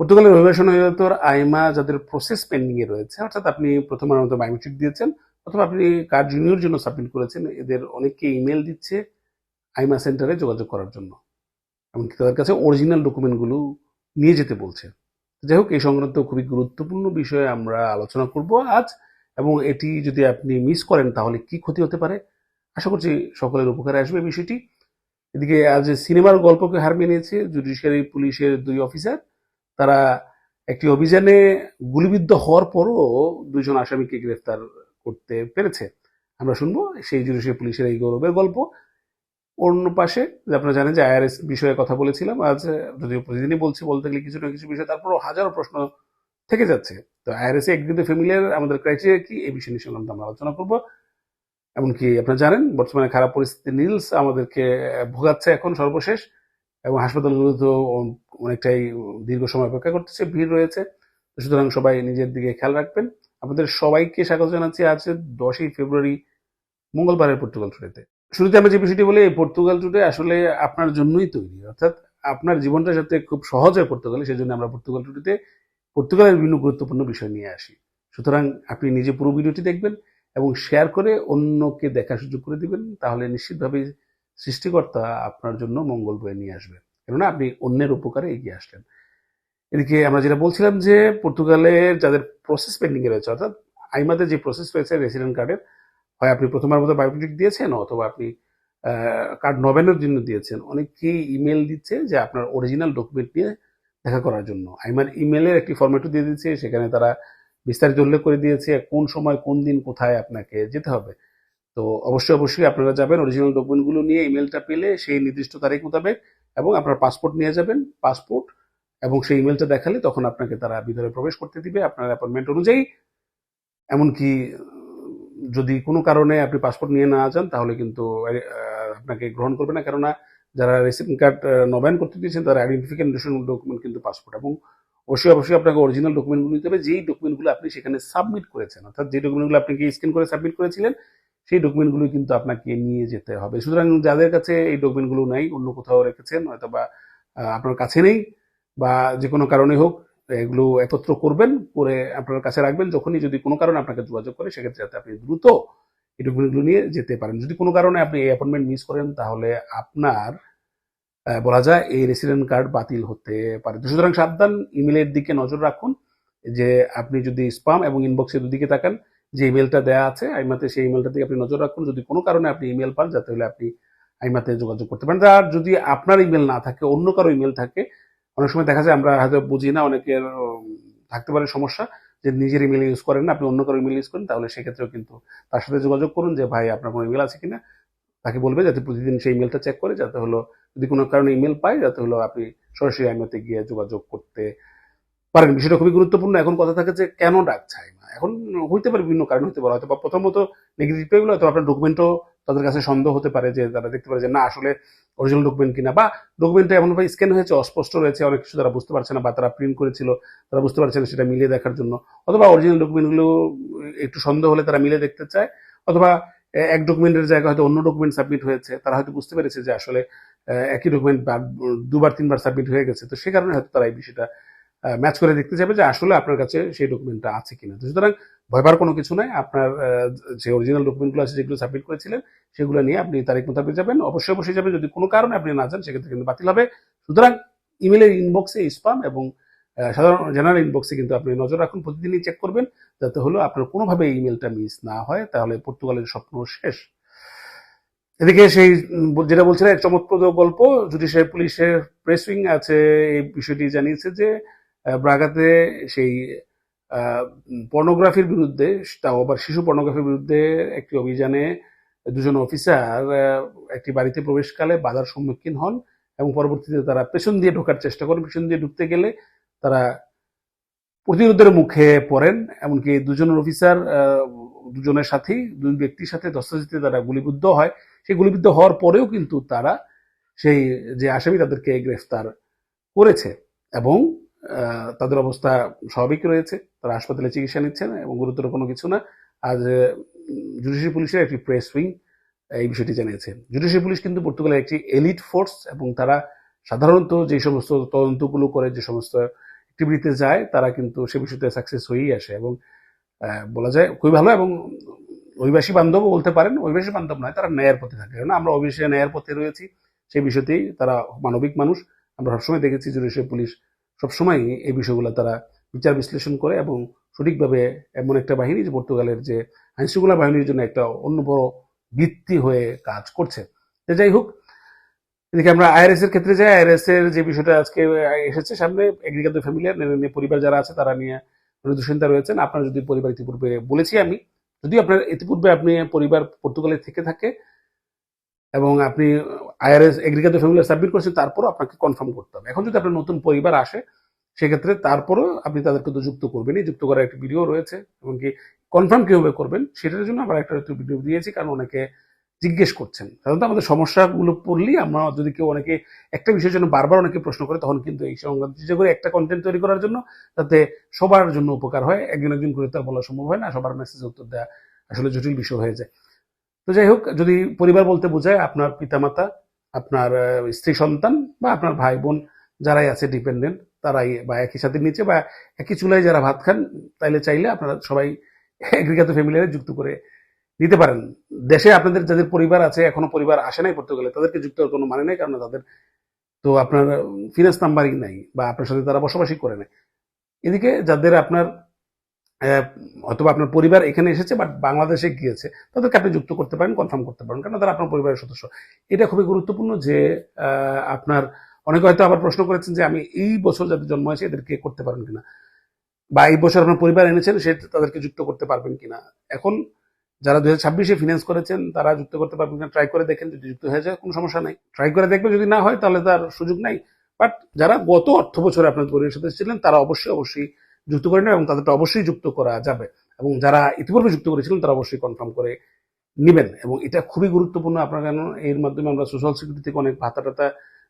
পর্তুগালের অভিবাসন অধিদপ্তর আইমা যাদের প্রসেস পেন্ডিং এ রয়েছে, অর্থাৎ আপনি প্রথমবার মতো বায়োমেট্রিক দিয়েছেন, অথবা আপনি কার্ড রিনিউর জন্য সাবমিট করেছেন, এদের অনেককে ইমেল দিচ্ছে আইমা সেন্টারে যোগাযোগ করার জন্য। এমনকি তাদের কাছে অরিজিনাল ডকুমেন্টগুলো নিয়ে যেতে বলছে। যাই হোক, এই সংক্রান্ত খুবই গুরুত্বপূর্ণ বিষয়ে আমরা আলোচনা করব আজ, এবং এটি যদি আপনি মিস করেন, তাহলে কি ক্ষতি হতে পারে? আশা করছি সকলের উপকারে আসবে বিষয়টি। এদিকে আজ সিনেমার গল্পকে হার মেনেছে জুডিশিয়ারি পুলিশের দুই অফিসার তারা একটি অভিযানে গুলিবিদ্ধ হওয়ার পরও দুইজন আসামিকে গ্রেফতার করতে পেরেছে। আমরা শুনব সেই জুডিশিয়ারি পুলিশের এই গৌরবের গল্প। অন্য পাশে আপনারা জানেন যে আইআরএস বিষয়ে কথা বলেছিলাম, আজ যদিও প্রতিদিনই বলছি, বলতে গেলে কিছু না কিছু বিষয় তারপরও হাজারো প্রশ্ন থেকে যাচ্ছে। তো আইআরএস একদিকে ফ্যামিলিয়ার আমাদের ক্রাইটেরিয়া কি, এই বিষয় নিয়ে আমরা আলোচনা করব। এমনকি আপনারা জানেন, বর্তমানে খারাপ পরিস্থিতি নীলস আমাদেরকে ভোগাচ্ছে এখন সর্বশেষ। এবং হাসপাতালগুলো তো অনেকটাই দীর্ঘ সময় অপেক্ষা করতেছে, ভিড় রয়েছে। সুতরাং সবাই নিজের দিকে খেয়াল রাখবেন। আপনাদের সবাইকে স্বাগত জানাচ্ছি আজ দশই ফেব্রুয়ারি, মঙ্গলবারের পর্তুগাল টুডেতে। শুরুতে আমরা যে বিষয়টি বলি, এই পর্তুগাল টুডে আসলে আপনার জন্যই তৈরি। অর্থাৎ আপনার জীবনটার সাথে খুব সহজ হয় পর্তুগালে সেই জন্য আমরা পর্তুগাল টুডেতে পর্তুগালের বিভিন্ন গুরুত্বপূর্ণ বিষয় নিয়ে আসি। সুতরাং আপনি নিজে পুরো ভিডিওটি দেখবেন এবং শেয়ার করে অন্যকে দেখার সুযোগ করে দিবেন, তাহলে নিশ্চিতভাবে সৃষ্টিকর্তা আপনার জন্য মঙ্গল বয়ে নিয়ে আসবে। কেননা আপনি অন্যের উপকারে এগিয়ে আসলেন। এদিকে আমরা যেটা বলছিলাম যে পর্তুগালের যাদের প্রসেস পেন্ডিং রয়েছে, অর্থাৎ আইমাতে যে প্রসেস রয়েছে রেসিডেন্ট কার্ডের হয় আপনি প্রথমবার মতো বায়োমেট্রিক দিয়েছেন, অথবা আপনি কার্ড নভেনের জন্য দিয়েছেন। অনেকেই ইমেল দিচ্ছে যে, আপনার অরিজিনাল ডকুমেন্ট নিয়ে দেখা করার জন্য। আইমার ইমেলের একটি ফর্মেটও দিয়ে দিচ্ছে সেখানে তারা বিস্তারিত উল্লেখ করে দিয়েছে, কোন সময়, কোন দিন, কোথায় আপনাকে যেতে হবে। তো অবশ্যই অবশ্যই আপনারা যাবেন অরিজিনাল ডকুমেন্টগুলো নিয়ে ইমেলটা পেলে সেই নির্দিষ্ট তারিখ মোতাবেক এবং আপনার পাসপোর্ট নিয়ে যাবেন পাসপোর্ট এবং সেই ইমেলটা দেখালে তখন আপনাকে তারা ভিতরে প্রবেশ করতে দিবে আপনার অ্যাপয়েন্টমেন্ট অনুযায়ী। এমনকি, যদি কোনো কারণে আপনি পাসপোর্ট নিয়ে না যান, তাহলে কিন্তু আপনাকে গ্রহণ করবে না। কেননা, যারা রেসিডেন্ট কার্ড নবায়ন করতে দিয়েছেন, তারা আইডেন্টিফিকেশন ডকুমেন্ট কিন্তু পাসপোর্ট এবং অবশ্যই অবশ্যই আপনাকে অরিজিনাল ডকুমেন্টগুলো নিতে হবে। যেই ডকুমেন্টগুলো আপনি সেখানে সাবমিট করেছেন, অর্থাৎ যে ডকুমেন্টগুলো আপনি স্ক্যান করে সাবমিট করেছিলেন সেই ডকুমেন্টগুলো কিন্তু আপনাকে নিয়ে যেতে হবে। সুতরাং যাদের কাছে এই ডকুমেন্টগুলো নাই, অন্য কোথাও রেখেছেন হয়তো বা আপনার কাছে নেই বা যে কোনো কারণে হোক, এগুলো একত্র করবেন, করে আপনার কাছে রাখবেন। যখনই যদি কোনো কারণে আপনাকে যোগাযোগ করে, সেক্ষেত্রে যাতে আপনি দ্রুত এই ডকুমেন্টগুলো নিয়ে যেতে পারেন। যদি কোনো কারণে আপনি এই অ্যাপয়েন্টমেন্ট মিস করেন, তাহলে আপনার বলা যায় এই রেসিডেন্ট কার্ড বাতিল হতে পারে। সুতরাং সাবধান ইমেলের দিকে নজর রাখুন যে আপনি যদি স্পাম এবং ইনবক্সের দুদিকে তাকান যে ইমেলটা দেওয়া আছে, আইমাতে সেই ইমেলটা দিকে আপনি নজর রাখুন। যদি কোনো কারণে আপনি ইমেল পান, যাতে হলে আপনি আইমাতে যোগাযোগ করতে পারেন। আর যদি আপনার ইমেল না থাকে, অন্য কারও ইমেল থাকে, অনেক সময় দেখা যায় আমরা হয়তো বুঝি না, অনেকের থাকতে পারে সমস্যা যে নিজের ইমেল ইউজ করেন না, আপনি অন্য কারও ইমেল ইউজ করেন, তাহলে সেক্ষেত্রেও কিন্তু তার সাথে যোগাযোগ করুন যে, ভাই, আপনার কোনো ইমেল আছে কিনা? তাকে বলবে যাতে প্রতিদিন সেই ইমেলটা চেক করে, যাতে হলো যদি কোনো কারণে ইমেল পায় যাতে হলো আপনি সরাসরি আইমাতে গিয়ে যোগাযোগ করতে পারেন বিষয়টা খুবই গুরুত্বপূর্ণ। এখন কথা থাকে যে কেন ডাকছে আইমা এখন হইতে পারে বিভিন্ন কারণ হতে পারে। হয়তো বা প্রথমত নেগেটিভ পেগুলো হয়তো আপনার ডকুমেন্টও তাদের কাছে সন্দেহ হতে পারে যে তারা দেখতে পারে যে না, আসলে অরিজিনাল ডকুমেন্ট কিনা। বা ডকুমেন্টটা এমনভাবে স্ক্যান হয়েছে, অস্পষ্ট রয়েছে, অনেক কিছু তারা বুঝতে পারছে না বা তারা প্রিন্ট করেছিল, তারা বুঝতে পারছে না সেটা মিলিয়ে দেখার জন্য। অথবা অরিজিনাল ডকুমেন্টগুলো একটু সন্দেহ হলে তারা মিলে দেখতে চায়। অথবা এক ডকুমেন্টের জায়গায় হয়তো অন্য ডকুমেন্ট সাবমিট হয়েছে, তারা হয়তো বুঝতে পেরেছে যে আসলে একই ডকুমেন্ট দুবার, তিনবার সাবমিট হয়ে গেছে। তো সে কারণে হয়তো তারা এই বিষয়টা ম্যাচ করে দেখতে যাবে যে আসলে আপনার কাছে সেই ডকুমেন্টটা আছে কিনা। সুতরাং ভয়বার কোনো কিছু নাই। আপনার যে অরিজিনাল ডকুমেন্টগুলো আছে, যেগুলো সাবমিট করেছিলেন, সেগুলো নিয়ে আপনি তারিখ মোতাবেক যাবেন। অবশ্যই অবশ্যই যাবেন। যদি কোনো কারণে আপনি না যান, সেক্ষেত্রে কিন্তু বাতিল হবে। সুতরাং ইমেলের ইনবক্সে স্পাম এবং সাধারণ জেনারেল ইনবক্সে কিন্তু আপনি নজর রাখুন, প্রতিদিনই চেক করবেন, যাতে হলো আপনার কোনোভাবে ইমেলটা মিস না হয়। তাহলে পর্তুগালের স্বপ্ন শেষ। এদিকে সেই যেটা বলছিলেন চমৎপ্রদ গল্প। জুডিশিয়ারি পুলিশের প্রেস আছে। এই বিষয়টি জানিয়েছে যে ব্রাগাতে সেই পর্নোগ্রাফির বিরুদ্ধে, তাও আবার শিশু পর্নোগ্রাফির বিরুদ্ধে একটি অভিযানে দুজন অফিসার একটি বাড়িতে প্রবেশকালে বাধার সম্মুখীন হন এবং পরবর্তীতে তারা পেছন দিয়ে ঢোকার চেষ্টা করেন। পেছন দিয়ে ঢুকতে গেলে তারা প্রতিরোধের মুখে পড়েন, এমনকি দুজনের অফিসার দুজনের সাথেই দুই ব্যক্তির সাথে দস্তাজিতে তারা গুলিবিদ্ধ হয়। সেই গুলিবিদ্ধ হওয়ার পরেও কিন্তু তারা সেই যে আসামি তাদেরকে গ্রেফতার করেছে এবং তাদের অবস্থা স্বাভাবিক রয়েছে। তারা হাসপাতালে চিকিৎসা নিচ্ছেন এবং গুরুতর কোনো কিছু না। আজ জুডিশিয়ারি পুলিশের একটি প্রেস উইং এই বিষয়টি জানিয়েছে। জুডিশিয়ারি পুলিশ কিন্তু পর্তুগালের একটি এলিট ফোর্স এবং তারা সাধারণত যে সমস্ত তদন্তগুলো করে, যে সমস্ত অ্যাক্টিভিটিতে যায়, তারা কিন্তু সে বিষয়তে সাকসেস হয়েই আসে এবং বলা যায় খুবই ভালো এবং অভিবাসী বান্ধবও বলতে পারেন, অভিবাসী বান্ধব নয়, তারা ন্যায়ের পথে থাকে। কারণ আমরা অভিবাসী ন্যায়ের পথে রয়েছি, সেই বিষয়তেই তারা মানবিক মানুষ। আমরা সবসময় দেখেছি জুডিশিয়াল পুলিশ সবসময় এই বিষয়গুলো তারা বিচার বিশ্লেষণ করে এবং সঠিকভাবে এমন একটা বাহিনী যে পর্তুগালের যে আইনশৃঙ্খলা বাহিনীর জন্য একটা অন্য বড় ভিত্তি হয়ে কাজ করছে। যাই হোক, এদিকে আমরা আইআরএস এর ক্ষেত্রে যাই। আইআরএস এর যে বিষয়টা আজকে এসেছে সামনে, এগ্রিকালচার ফ্যামিলিয়ার পরিবার যারা আছে তারা নিয়ে দুশ্চিন্তা রয়েছেন। আপনার যদি পরিবার ইতিপূর্বে বলেছি আমি যদি আপনার ইতিপূর্বে আপনি পরিবার পর্তুগালে থেকে থাকে এবং আপনি আইআরএস এগ্রিকালচার ফ্যামিলি সাবমিট করছেন, তারপরও আপনাকে কনফার্ম করতে হবে। এখন যদি আপনার নতুন পরিবার আসে, সেক্ষেত্রে তারপরও আপনি তাদেরকে তো যুক্ত করবেনই যুক্ত করার একটা ভিডিও রয়েছে এমনকি কনফার্ম কীভাবে করবেন, সেটার জন্য আমরা একটা একটু ভিডিও দিয়েছি, কারণ অনেকে জিজ্ঞেস করছেন। সাধারণত আমাদের সমস্যাগুলো পড়লেই আমরা যদি কেউ অনেকে একটা বিষয়ের জন্য বারবার অনেকে প্রশ্ন করে, তখন কিন্তু এই সংক্রান্ত চেষ্টা করে একটা কন্টেন্ট তৈরি করার জন্য যাতে সবার জন্য উপকার হয়। একজন একজন করে তো বলা সম্ভব হয় না, সবার মেসেজ উত্তর দেওয়া আসলে জটিল বিষয় হয়ে যায়। তো যাই হোক, যদি পরিবার বলতে বোঝায়, আপনার পিতামাতা, আপনার স্ত্রী সন্তান বা আপনার ভাই বোন যারাই আছে ডিপেন্ডেন্ট তারাই বা একই সাথে নিচে বা একই চুলায় যারা ভাত খান, তাইলে চাইলে আপনারা সবাই এগ্রিকালচার ফ্যামিলিয়ারে যুক্ত করে নিতে পারেন। দেশে আপনাদের যাদের পরিবার আছে, এখনও পরিবার আসে নাই পর্তুগালে, তাদেরকে যুক্ত হওয়ার কোনো মানে নেই, কারণ তাদের তো আপনার ফিনান্স নাম্বারই নাই বা আপনার সাথে তারা বসবাসই করে নাই। এদিকে যাদের আপনার অথবা আপনার পরিবার এখানে এসেছে বাট বাংলাদেশে গিয়েছে। তাদেরকে আপনি যুক্ত করতে পারেন কনফার্ম করতে পারেন কারণ তারা আপনার পরিবারের সদস্য। এটা খুবই গুরুত্বপূর্ণ যে আপনার অনেকে হয়তো আবার প্রশ্ন করেছেন যে, আমি এই বছর যাদের জন্ম হয়েছে, এদেরকে করতে পারেন কিনা? বা, এই বছর আপনার পরিবার এনেছেন, সে তাদেরকে যুক্ত করতে পারবেন কিনা? এখন যারা দু হাজার ছাব্বিশে ফিনান্স করেছেন, তারা যুক্ত করতে পারবেন কিনা ট্রাই করে দেখেন, যদি যুক্ত হয়ে যায়, কোনো সমস্যা নাই। ট্রাই করে দেখবেন যদি না হয়, তাহলে তার সুযোগ নাই। বাট যারা গত অর্থ বছরে আপনার পরিবারের সাথে ছিলেন, তারা অবশ্যই অবশ্যই যুক্ত করে নেবেন এবং তাদেরটা অবশ্যই যুক্ত করা যাবে। এবং যারা ইতিপূর্বে যুক্ত করেছিলেন, তারা অবশ্যই কনফার্ম করে নেবেন। এবং এটা খুবই গুরুত্বপূর্ণ, আপনার কেন এর মাধ্যমে আমরা সোশ্যাল সিকিউরিটি থেকে অনেক ভাতা টাতা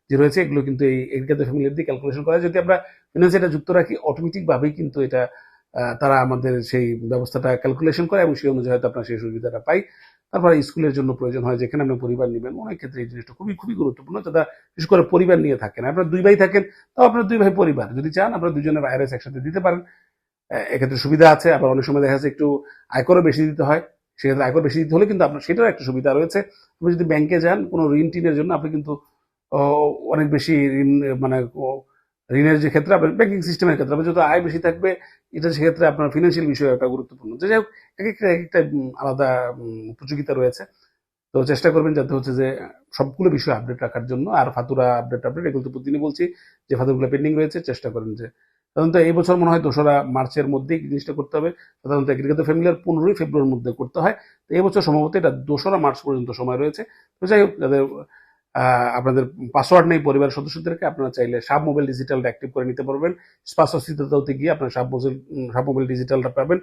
যে রয়েছে, এগুলো কিন্তু এই এগ্রিকালচার ফ্যামিলির দিয়ে ক্যালকুলেশন করা যদি আমরা ফিনান্স এটা যুক্ত রাখি অটোমেটিক ভাবেই কিন্তু এটা তারা আমাদের সেই ব্যবস্থাটা ক্যালকুলেশন করে এবং সেই অনুযায়ী হয়তো আপনার সেই সুবিধাটা পাই। তারপরে স্কুলের জন্য প্রয়োজন হয়, যেখানে আপনি পরিবার নেবেন। অনেক ক্ষেত্রে এই জিনিসটা খুবই খুবই গুরুত্বপূর্ণ যারা বিশেষ করে পরিবার নিয়ে থাকেন। আপনার দুই ভাই থাকেন, তাও আপনার দুই ভাই পরিবার। যদি চান, আপনার দুজনের আইআরএস একসাথে দিতে পারেন। এক্ষেত্রে সুবিধা আছে, আবার অনেক সময় দেখা যাচ্ছে একটু আয়করও বেশি দিতে হয়। সেক্ষেত্রে আয়কর বেশি দিতে হলে কিন্তু আপনার, সেটারও একটা সুবিধা রয়েছে। আপনি যদি ব্যাংকে যান, কোনো ঋণ টিনের জন্য আপনি কিন্তু অনেক বেশি ঋণ মানে ঋণের যে ক্ষেত্রে, আপনার ব্যাংকিং সিস্টেমের ক্ষেত্রে, আপনার যত আয় বেশি থাকবে, এটা সেক্ষেত্রে আপনার ফিনান্সিয়াল বিষয় একটা গুরুত্বপূর্ণ। যে যাই হোক এক একটা এক একটা আলাদা উপযোগিতা রয়েছে। তো চেষ্টা করবেন যাতে হচ্ছে যে, সবগুলো বিষয় আপডেট রাখার জন্য। আর ফাতুরা আপডেট আপডেট এগুলো তো প্রতিদিনই বলছি, যে ফাতুরগুলো পেন্ডিং রয়েছে, চেষ্টা করেন যে, সাধারণত এই বছর মনে হয় দোসরা মার্চের মধ্যেই জিনিসটা করতে হবে। সাধারণত এগ্রিকালচার ফ্যামিলিয়ার পনেরোই ফেব্রুয়ারির মধ্যে করতে হয়। তো এই বছর সম্ভবত এটা দোসরা মার্চ পর্যন্ত সময় রয়েছে। তো যাই হোক, যাদের আপনাদের পাসওয়ার্ড নেই পরিবারের সদস্যদেরকে, আপনারা চাইলে সাব মোবাইল ডিজিটালটা অ্যাক্টিভ করে নিতে পারবেন। স্পাসিতাতে গিয়ে আপনার সাব মোবাইল সাব মোবাইল ডিজিটালটা পাবেন।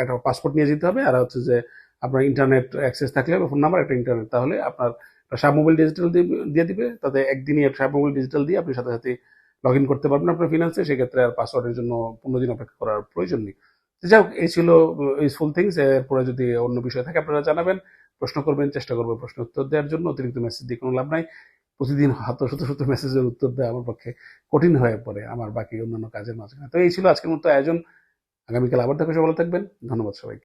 একটা পাসপোর্ট নিয়ে যেতে হবে। আর হচ্ছে যে আপনার ইন্টারনেট অ্যাক্সেস থাকলে ফোন নাম্বার একটা ইন্টারনেট তাহলে আপনার সাব মোবাইল ডিজিটাল দিয়ে দিবে। তাতে একদিনই সাব মোবাইল ডিজিটাল দিয়ে আপনি সাথে সাথে লগ ইন করতে পারবেন আপনার ফিনান্সে সেক্ষেত্রে আর পাসওয়ার্ডের জন্য পনেরো দিন অপেক্ষা করার প্রয়োজন নেই। যাই হোক, এই ছিল ইউজফুল থিংস এরপরে যদি অন্য বিষয় থাকে, আপনারা জানাবেন। প্রশ্ন করবেন, চেষ্টা করব প্রশ্ন উত্তর দেওয়ার জন্য। অতিরিক্ত মেসেজ দিয়ে কোনো লাভ নাই। প্রতিদিন হাত শত শত মেসেজের উত্তর দেওয়া আমার পক্ষে কঠিন হয়ে পড়ে আমার বাকি অন্যান্য কাজের মাঝখানে। তো এই ছিল আজকের মতো আয়োজন। আগামীকাল আবার দেখা ভালো থাকবেন। ধন্যবাদ সবাইকে।